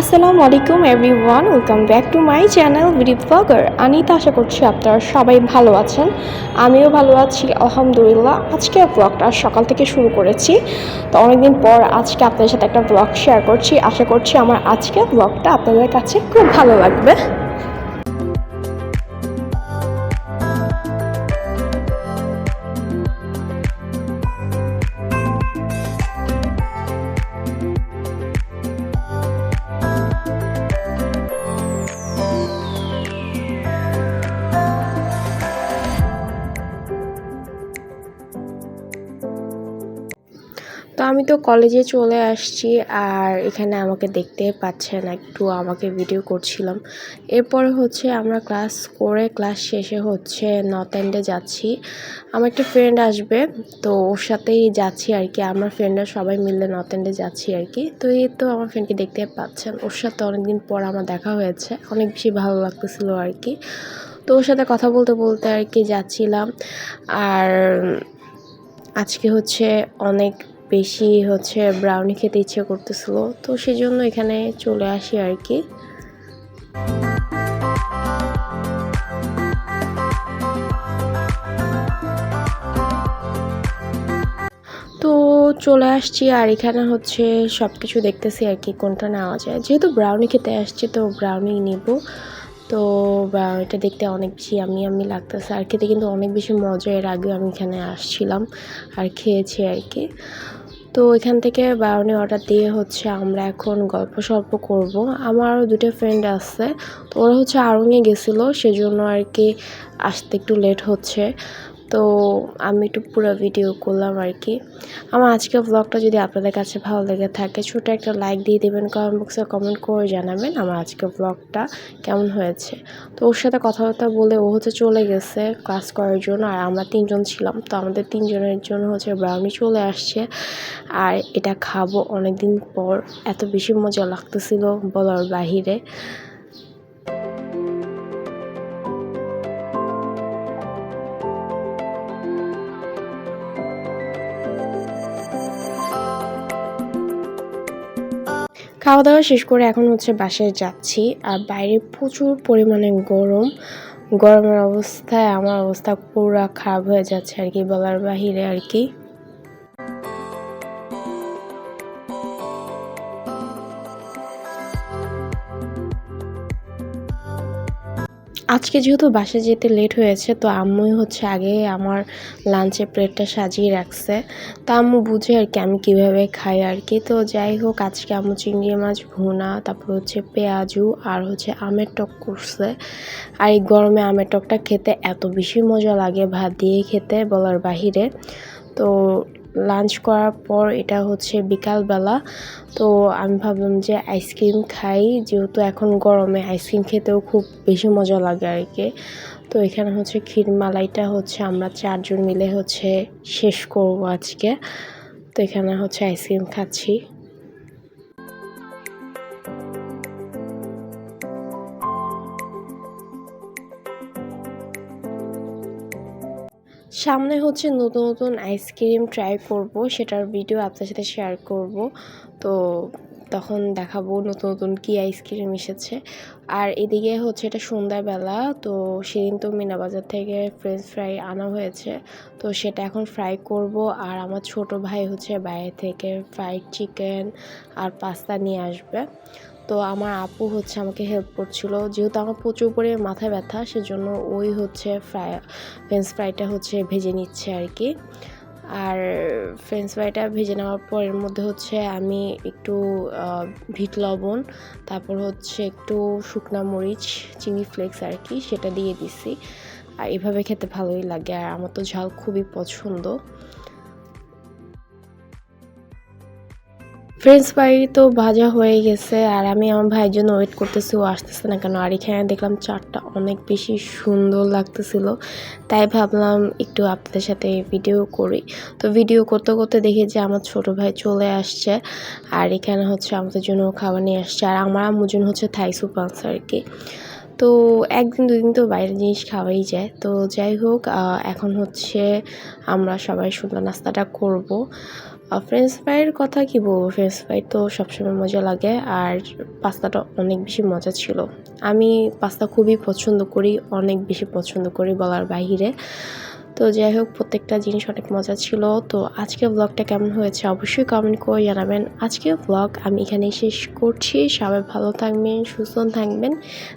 আসসালামু আলাইকুম everyone welcome back to my channel BD blogger Anita, আশা করছি আপনারা সবাই ভালো আছেন। আমিও ভালো আছি, আলহামদুলিল্লাহ। আজকে ব্লগটা সকাল থেকে শুরু করেছি। তো অনেকদিন পর আজকে আপনাদের সাথে একটা ব্লগ শেয়ার করছি। আশা করছি আমার আজকে ব্লগটা আপনাদের কাছে খুব ভালো লাগবে। তো আমি তো কলেজে চলে আসছি আর এখানে আমাকে দেখতে পাচ্ছেন, একটু আমাকে ভিডিও করছিলাম। এরপরে হচ্ছে আমরা ক্লাস করে ক্লাস শেষে হচ্ছে নর্থ এন্ডে যাচ্ছি। আমার একটা ফ্রেন্ড আসবে, তো ওর সাথেই যাচ্ছি আর কি। আমার ফ্রেন্ডরা সবাই মিলে নর্থ এন্ডে যাচ্ছি আর কি। তো এই তো আমার ফ্রেন্ডকে দেখতে পাচ্ছেন। ওর সাথে অনেকদিন পর আমার দেখা হয়েছে, অনেক বেশি ভালো লাগতেছিল আর কি। তো ওর সাথে কথা বলতে বলতে আর কি যাচ্ছিলাম। আর আজকে হচ্ছে অনেক বেশি হচ্ছে ব্রাউনি খেতে ইচ্ছে করতেছিল। তো সেজন্য এখানে চলে আসি আর কি। তো চলে আসছি আর এখানে হচ্ছে সব কিছু দেখতেছি আর কি কোনটা নেওয়া যায়। যেহেতু ব্রাউনি খেতে আসছি তো ব্রাউনি নিব। তো এটা দেখতে অনেক বেশি আমি আমি লাগতেছে। আর খেতে কিন্তু অনেক বেশি মজা। এর আগেও আমি এখানে আসছিলাম আর খেয়েছি আর কি। তো এখান থেকে ব্রাউনি অর্ডার দিয়ে হচ্ছে আমরা এখন গল্প সল্প করব। আমারও দুটো ফ্রেন্ড আছে, তো ওরা হচ্ছে আড়ঙে গেছিল, সেজন্য আর কি আসতে একটু লেট হচ্ছে। তো আমি একটু পুরো ভিডিও করলাম আর কি। আমার আজকের ব্লগটা যদি আপনাদের কাছে ভালো লেগে থাকে, ছোটো একটা লাইক দিয়ে দেবেন কমেন্ট বক্সে কমেন্ট করে জানাবেন আমার আজকের ব্লগটা কেমন হয়েছে। তো ওর সাথে কথাবার্তা বলে ও হচ্ছে চলে গেছে ক্লাস করার জন্য, আর আমরা তিনজন ছিলাম। তো আমাদের তিনজনের জন্য হচ্ছে ব্রাউনি চলে আসছে, আর এটা খাব অনেক দিন পর। এত বেশি মজা লাগতেছিল বলার বাহিরে। খাওয়া দাওয়া শেষ করে এখন হচ্ছে বাসায় যাচ্ছি। আর বাইরে প্রচুর পরিমাণে গরম। গরমের অবস্থায় আমার অবস্থা পুরো খারাপ হয়ে যাচ্ছে আর কি বলার বাহিরে আর কি। আজকে যেহেতু বাসা যেতে লেট হয়েছে, তো আম্মুই হচ্ছে আগে আমার লাঞ্চে প্লেটটা সাজিয়ে রাখছে। তা আম্মু বুঝে আর কি, আমি কীভাবে খাই আর কি। তো যাই হোক, আজকে আম্মু চিংড়ি মাছ, ভুনা, তারপর হচ্ছে পেঁয়াজু আর হচ্ছে আমের টক করছে। আর এই গরমে আমের টকটা খেতে এত বেশি মজা লাগে, ভাত দিয়ে খেতে বলার বাহিরে। তো লাঞ্চ করার পর এটা হচ্ছে বিকালবেলা। তো আমি ভাবলাম যে আইসক্রিম খাই, যেহেতু এখন গরমে আইসক্রিম খেতেও খুব বেশি মজা লাগে আর কি তো এখানে হচ্ছে ক্ষীরমালাইটা হচ্ছে আমরা চারজন মিলে হচ্ছে শেষ করব আজকে। তো এখানে হচ্ছে আইসক্রিম খাচ্ছি। সামনে হচ্ছে নতুন নতুন আইসক্রিম ট্রাই করব, সেটার ভিডিও আপনার সাথে শেয়ার করব। তো তখন দেখাবো নতুন নতুন কী আইসক্রিম এসেছে। আর এদিকে হচ্ছে এটা সন্ধ্যাবেলা, তো সেদিন তো মিনা বাজার থেকে ফ্রেঞ্চ ফ্রাই আনা হয়েছে। তো সেটা এখন ফ্রাই করব, আর আমার ছোট ভাই হচ্ছে বাইরে থেকে ফ্রাইড চিকেন আর পাস্তা নিয়ে আসবে। তো আমার আপু হচ্ছে আমাকে হেল্প করছিল। যেহেতু আমার প্রচুর পরে মাথা ব্যথা, সেজন্য ওই হচ্ছে ফ্রাই ফ্রেঞ্চ ফ্রাইটা হচ্ছে ভেজে নিচ্ছে আর কি আর ফ্রেঞ্চ ফ্রাইটা ভেজে নেওয়ার পর এর মধ্যে হচ্ছে আমি একটু ভিট লবণ, তারপর হচ্ছে একটু শুকনা মরিচ, চিনি ফ্লেক্স আর কি সেটা দিয়ে দিছি। আর এভাবে খেতে ভালোই লাগে, আর আমার তো ঝাল খুবই পছন্দ। ফ্রেঞ্চ ফ্রাই তো ভাজা হয়ে গেছে আর আমি আমার ভাইয়ের জন্য ওয়েট করতেছি, ও আসতেছে না কেন? আর এখানে দেখলাম চারটা অনেক বেশি সুন্দর লাগতেছিল, তাই ভাবলাম একটু আপনাদের সাথে ভিডিও করি। তো ভিডিও করতে করতে দেখি যে আমার ছোট ভাই চলে আসছে আর এখানে হচ্ছে আমাদের জন্য খাবার নিয়ে আসছে আর আমার আম্মুর হচ্ছে থাই সুপ আর কি। তো একদিন, দুদিন তো বাইরের জিনিস খাওয়াই যায়। তো যাই হোক এখন হচ্ছে আমরা সবাই সুন্দর নাস্তাটা করব। ফ্রেঞ্চ ফ্রাইয়ের কথা কি বলব? ফ্রেঞ্চ ফ্রাই তো সবসময় মজা লাগে আর পাস্তাটা অনেক বেশি মজা ছিল। আমি পাস্তা খুবই পছন্দ করি, অনেক বেশি পছন্দ করি বলার বাহিরে। তো যাই হোক, প্রত্যেকটা জিনিস অনেক মজা ছিল। তো আজকে ব্লগটা কেমন হয়েছে অবশ্যই কমেন্ট করে জানাবেন। আজকে ব্লগ আমি এখানে শেষ করছি। সবাই ভালো থাকবেন, সুস্থ থাকবেন।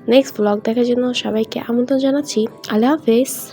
নেক্সট ব্লগ দেখার জন্য সবাইকে আমন্ত্রণ জানাচ্ছি। আল্লাহ হাফেজ।